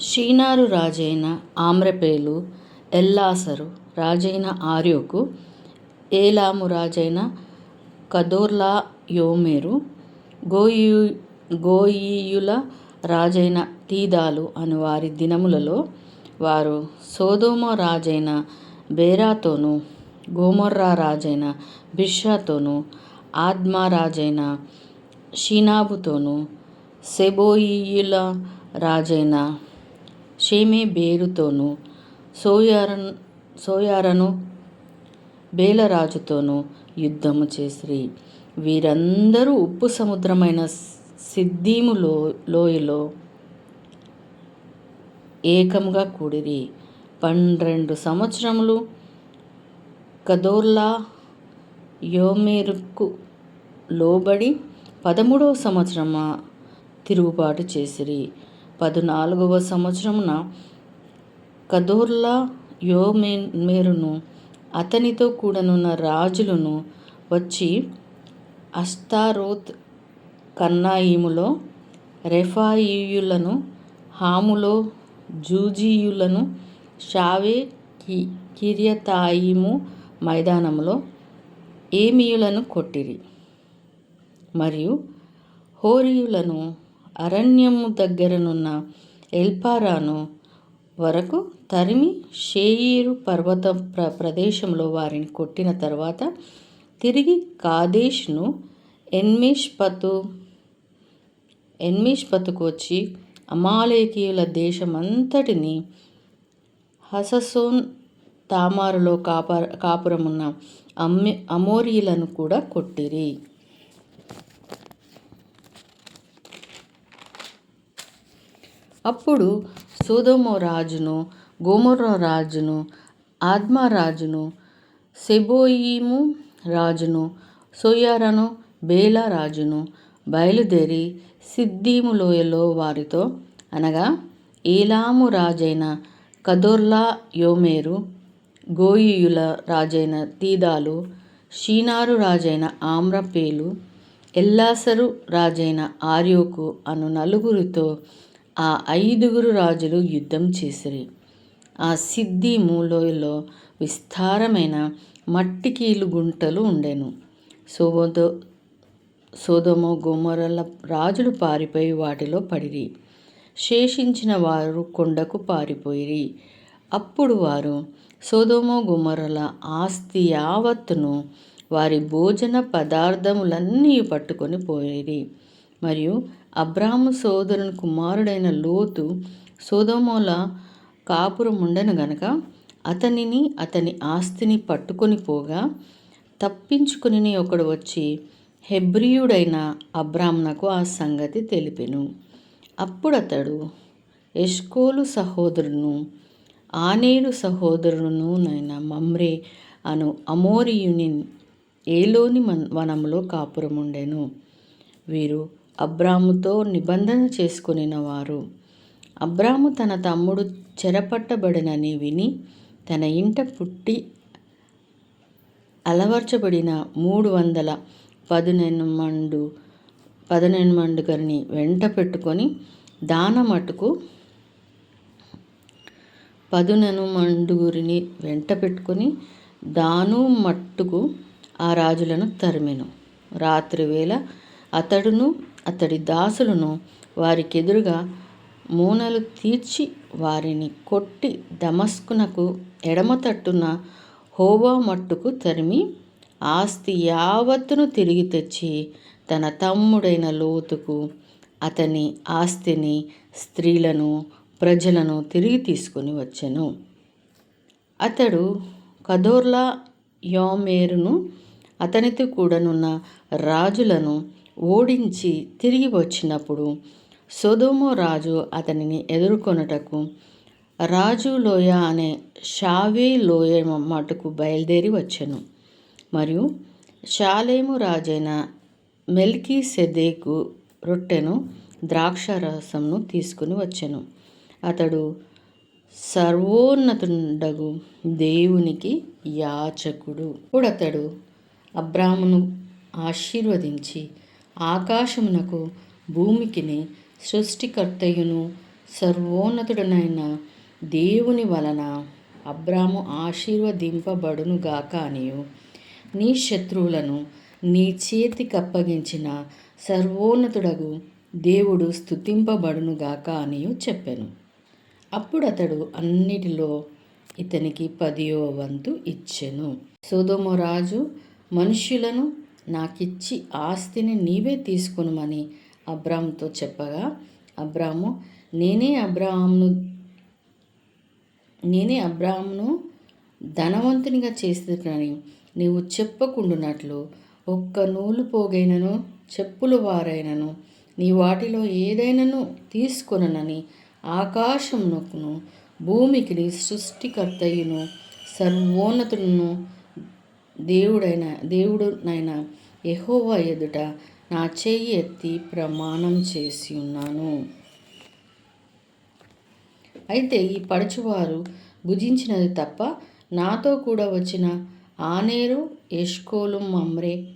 షీనారు రాజైన ఆమ్రపేలు ఎల్లాసరు రాజైన ఆర్యోకు ఏలాము రాజైన కదోర్లా యోమేరు గోయు గోయీయుల రాజైన తీదాలు అను వారి దినములలో వారు సోదోమ రాజైన బేరాతోను గోమొర్రా రాజైన బిషాతోనూ ఆద్మా రాజైన షీనాబుతోనూ సెబోయీయుల రాజైన షేమే బేరుతోనూ సోయారన్ సోయారను బేలరాజుతోనూ యుద్ధము చేసిరి. వీరందరూ ఉప్పు సముద్రమైన సిద్దీము లో లోయలో ఏకముగా కూడిరి. పన్నెండు సంవత్సరములు కదోర్లా యోమేరుకు లోబడి పదమూడవ సంవత్సరమా తిరుగుబాటు చేసిరి. పదునాలుగవ సంవత్సరమున కదొర్లా యోమెరును అతనితో కూడనున్న రాజులను వచ్చి అస్తారోత్ కన్నాయిములో రెఫాయియులను హాములో జూజీయులను షావే కి కిర్యతాయిము మైదానములో ఏమీయులను కొట్టిరి. మరియు హోరీయులను అరణ్యము దగ్గరనున్న ఎల్పారాను వరకు తరిమి షేయీరు పర్వత ప్ర ప్రదేశంలో వారిని కొట్టిన తర్వాత తిరిగి కాదేష్ను ఎన్మిష్పతు ఎన్మిష్పతుకు వచ్చి అమాలేకీయుల దేశమంతటిని హససోన్ తామారులో కాపర కాపురమున్న అమ్మి అమోరీయులను కూడా కొట్టిరి. అప్పుడు సొదొమ రాజును గొమొర్రా రాజును అద్మా రాజును రాజును సోయారను బేలా రాజును బయలుదేరి సిద్దీము లోయలో వారితో అనగా ఏలాము రాజైన కదోర్లా యోమేరు గోయుల రాజైన తీదాలు షీనారు రాజైన ఆమ్రపేలు ఎల్లాసరు రాజైన ఆర్యోకు అను నలుగురితో ఆ ఐదుగురు రాజులు యుద్ధం చేసిరి. ఆ సిద్ధి మూలోయలో విస్తారమైన మట్టికీలు గుంటలు ఉండెను. సోదో సొదొమ గుమ్మరల రాజులు పారిపోయి వాటిలో పడిరి. శేషించిన వారు కొండకు పారిపోయిరి. అప్పుడు వారు సోదోమో గొమొర్రాల ఆస్తి యావత్తును వారి భోజన పదార్థములన్నీ పట్టుకొని పోయిరి. మరియు అబ్రాము సోదరుని కుమారుడైన లోతు సొదొమలో కాపురముండెను గనక అతనిని అతని ఆస్తిని పట్టుకొని పోగా తప్పించుకుని ఒకడు వచ్చి హెబ్రియుడైన అబ్రాహ్మణకు ఆ సంగతి తెలిపెను. అప్పుడతడు ఎష్కోలు సహోదరును ఆనేరు సహోదరునునైన మమ్రే అను అమోరియుని ఏలోని వనంలో కాపురముండెను. వీరు అబ్రాముతో నిబంధన చేసుకొనినవారు. అబ్రాము తన తమ్ముడు చెరపట్టబడినని విని తన ఇంట పుట్టి అలవర్చబడిన మూడు వందల పదునెనిమండు పదునెనిమండుగరిని వెంట పెట్టుకొని దానమటుకు పదునెనుమండుగురిని వెంట పెట్టుకొని దాను మట్టుకు ఆ రాజులను తరిమెను. రాత్రివేళ అతడును అతడి దాసులను వారికెదురుగా మూనలు తీర్చి వారిని కొట్టి దమస్కునకు ఎడమ తట్టున హోవా మట్టుకు తరిమి ఆస్తి యావత్తును తిరిగి తెచ్చి తన తమ్ముడైన లోతుకు అతని ఆస్తిని స్త్రీలను ప్రజలను తిరిగి తీసుకొని వచ్చెను. అతడు కదోర్లా యోమేరును అతనితో కూడనున్న రాజులను ఓడించి తిరిగి వచ్చినప్పుడు సొదొమ రాజు అతనిని ఎదుర్కొనుటకు రాజు లోయ అనే షావే లోయ మటుకు బయలుదేరి వచ్చెను. మరియు షాలేము రాజైన మెల్కీ సెదేకు రొట్టెను ద్రాక్షరసంను తీసుకుని వచ్చెను. అతడు సర్వోన్నతుండగు దేవునికి యాచకుడు. అప్పుడతడు అబ్రామును ఆశీర్వదించి ఆకాశమునకు భూమికిని సృష్టికర్తయును సర్వోన్నతుడనైన దేవుని వలన అబ్రాము ఆశీర్వదింపబడునుగాక అనియు. నీ శత్రువులను నీ చేతికప్పగించిన సర్వోన్నతుడగు దేవుడు స్థుతింపబడునుగాక అనియు చెప్పాను. అప్పుడు అతడు అన్నిటిలో ఇతనికి పదియో వంతు ఇచ్చెను. సుధమరాజు మనుష్యులను నాకిచ్చి ఆస్తిని నీవే తీసుకునమని అబ్రామ్తో చెప్పగా అబ్రాము నేనే అబ్రాహామును నేనే అబ్రాహంను ధనవంతునిగా చేస్తున్నానని నీవు చెప్పకుండునట్లు ఒక్క నూలు పోగైనను చెప్పులు వారైనను నీ వాటిలో ఏదైనాను తీసుకొనని ఆకాశమునకును భూమికిని సృష్టికర్తయును సర్వోన్నతులను దేవుడైన దేవుడునైన యహోవా ఎదుట నా చెయ్యి ఎత్తి ప్రమాణం చేసి ఉన్నాను. అయితే ఈ పడుచువారు భుజించినది తప్ప నాతో కూడా వచ్చిన ఆనేరు ఎష్కోలు మమ్రే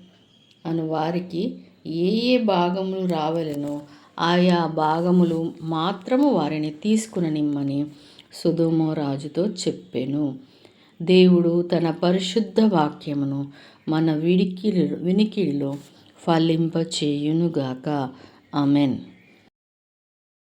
అను వారికి ఏ ఏ భాగములు రావలెనో ఆయా భాగములు మాత్రము వారిని తీసుకుననిమ్మని సుధోమో రాజుతో చెప్పాను. దేవుడు తన పరిశుద్ధ వాక్యమును మన విడికి వినికిడిలో ఫలింపచేయునుగాక. అమెన్